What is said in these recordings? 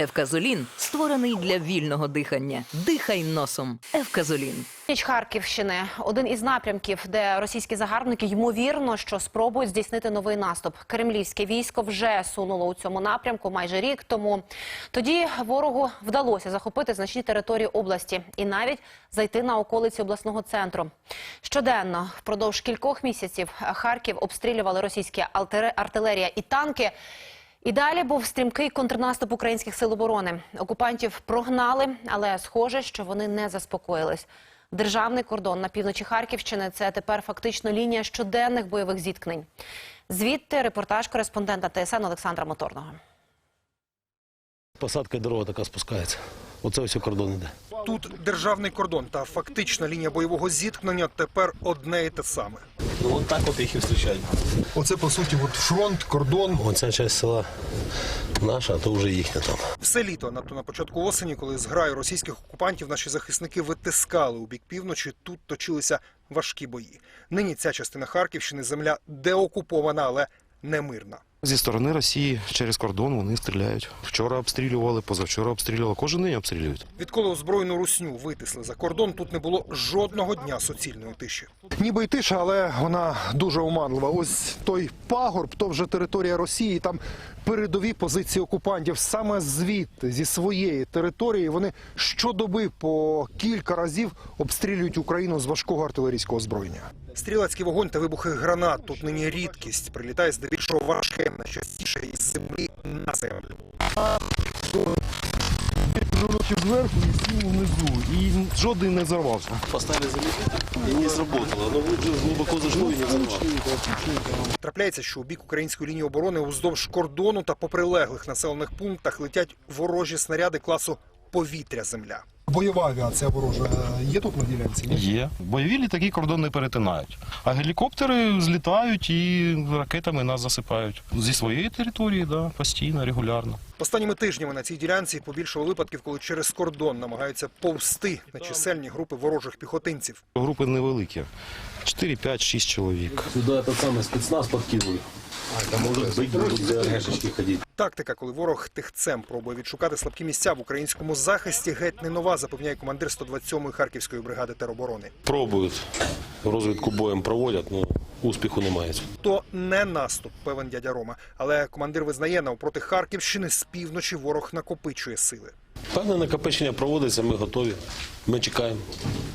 Евказолін створений для вільного дихання. Дихай носом. Евказолін. Ніч Харківщини один із напрямків, де російські загарбники ймовірно, що спробують здійснити новий наступ. Кремлівське військо вже сунуло у цьому напрямку майже рік тому. Тоді ворогу вдалося захопити значні території області і навіть зайти на околиці обласного центру. Щоденно впродовж кількох місяців Харків обстрілювали російські артилерія і танки. І далі був стрімкий контрнаступ українських сил оборони. Окупантів прогнали, але схоже, що вони не заспокоїлись. Державний кордон на півночі Харківщини це тепер фактично лінія щоденних бойових зіткнень. Звідти репортаж кореспондента ТСН Олександра Моторного. Посадка дорога така спускається. Оце ось кордон іде. Тут державний кордон та фактична лінія бойового зіткнення тепер одне і те саме. Ну от так от їх і зустрічають. Оце по суті от фронт, кордон. Оця частина села наша, а то вже їхня там. Все літо, надто на початку осені, коли зграю російських окупантів наші захисники витискали у бік півночі, тут точилися важкі бої. Нині ця частина Харківщини земля деокупована, але не мирна. Зі сторони Росії через кордон вони стріляють. Вчора обстрілювали, позавчора обстрілювали. Кожен день обстрілюють. Відколи озброєну русню витисли за кордон, тут не було жодного дня суцільної тиші. Ніби й тиша, але вона дуже оманлива. Ось той пагорб, то вже територія Росії. Там передові позиції окупантів. Саме звідти, зі своєї території, вони щодоби по кілька разів обстрілюють Україну з важкого артилерійського озброєння. Стрілецький вогонь та вибухи гранат тут нині рідкість. Прилітає здебільшого важке, найчастіше із землі на землю. Прильотів зверху і знизу внизу. І жоден не взорвався. Поставили замітити і не зработало. Ну вже глибоко зайшло і не взорвало. Трапляється, що у бік української лінії оборони уздовж кордону та по прилеглих населених пунктах летять ворожі снаряди класу повітря-земля. Бойова авіація ворожа є тут на ділянці? Є. Бойові літаки кордон не перетинають. А гелікоптери злітають і ракетами нас засипають. Зі своєї території, да, постійно, регулярно. Останніми тижнями на цій ділянці побільшало випадків, коли через кордон намагаються повсти на чисельні групи ворожих піхотинців. Групи невеликі. 4, 5, 6 чоловік. Сюди этот самий спецназ подкинули. Там можуть бити, будуть ходити. Тактика, коли ворог тихцем пробує відшукати слабкі місця в українському захисті, геть не нова, запевняє командир 127-ї Харківської бригади тероборони. Пробують. Розвідку боєм проводять, ну успіху немає. То не наступ, певен дядя Рома. Але командир визнає, навпроти Харківщини з півночі ворог накопичує сили. Певне накопичення проводиться, ми готові. Ми чекаємо.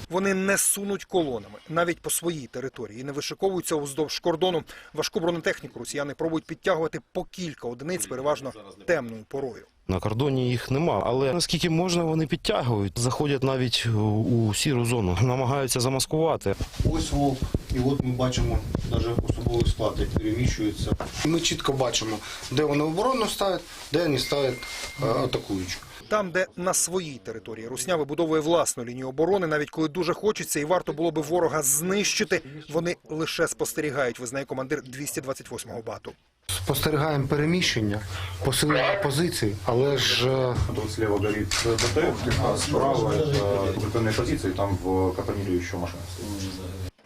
Вони не сунуть колонами навіть по своїй території і не вишиковуються уздовж кордону. Важку бронетехніку росіяни пробують підтягувати по кілька одиниць, переважно темною порою. На кордоні їх нема, але наскільки можна, вони підтягують. Заходять навіть у сіру зону, намагаються замаскувати. Ось вовк, і от ми бачимо навіть особовий склад, як переміщується. Ми чітко бачимо, де вони оборону ставлять, де вони ставлять е, атакуючу. Там, де на своїй території Русня вибудовує власну лінію оборони, навіть коли дуже хочеться і варто було би ворога знищити, вони лише спостерігають, визнає командир 228-го бату. Спостерігаємо переміщення, посилення позицій, але ж е, Тут слева горит БТ, а справа это укрепленные позиции, там в капонире еще машина стоит.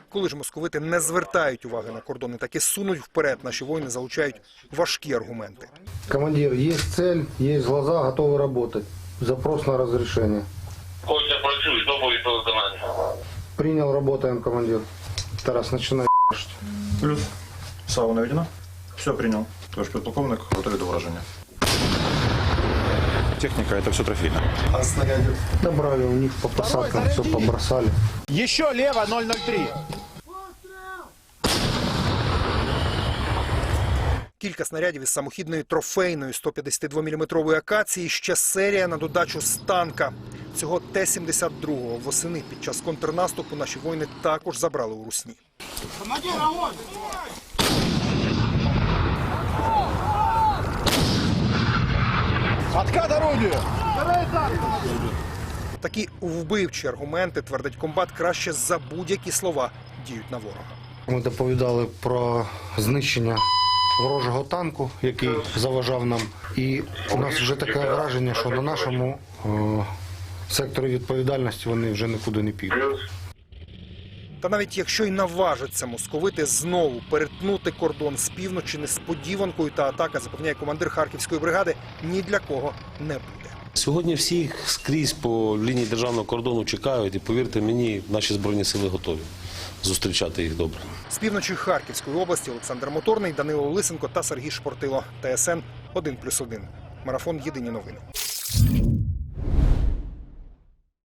Коли ж московити не звертають уваги на кордони, так і сунуть вперед, наші воїни залучають важкі аргументи. командир, є цель, є глаза, готові працювати. Запрос на розрішення. Костя, працюй, що буде по виконанню? Прийняв, працюємо, командир. Тарас, починай. Плюс. САУ наведено. Все принял. Товарищ подполковник, готові до враження. Техника, это все трофейно. Добрали у них по посадкам, все побросали. Еще лево 003. Кілька снарядів із самохідної трофейної 152-мм акації, ще серія на додачу з танка. Цього Т-72 восени під час контрнаступу наші воїни також забрали у русні. Откат орудию. Такі вбивчі аргументи, твердить комбат, краще за будь-які слова діють на ворога. Ми доповідали про знищення ворожого танку, який заважав нам. І у нас вже таке враження, що на нашому е, секторі відповідальності вони вже нікуди не підуть. Та навіть якщо й наважиться московити знову перетнути кордон з півночі несподіванкою та атака, запевняє командир харківської бригади, ні для кого не буде. Сьогодні всі скрізь по лінії державного кордону чекають, і повірте мені, наші збройні сили готові зустрічати їх добре. З півночі Харківської області Олександр Моторний, Данило Лисенко та Сергій Шпортило. ТСН 1+,1. Марафон Єдині новини.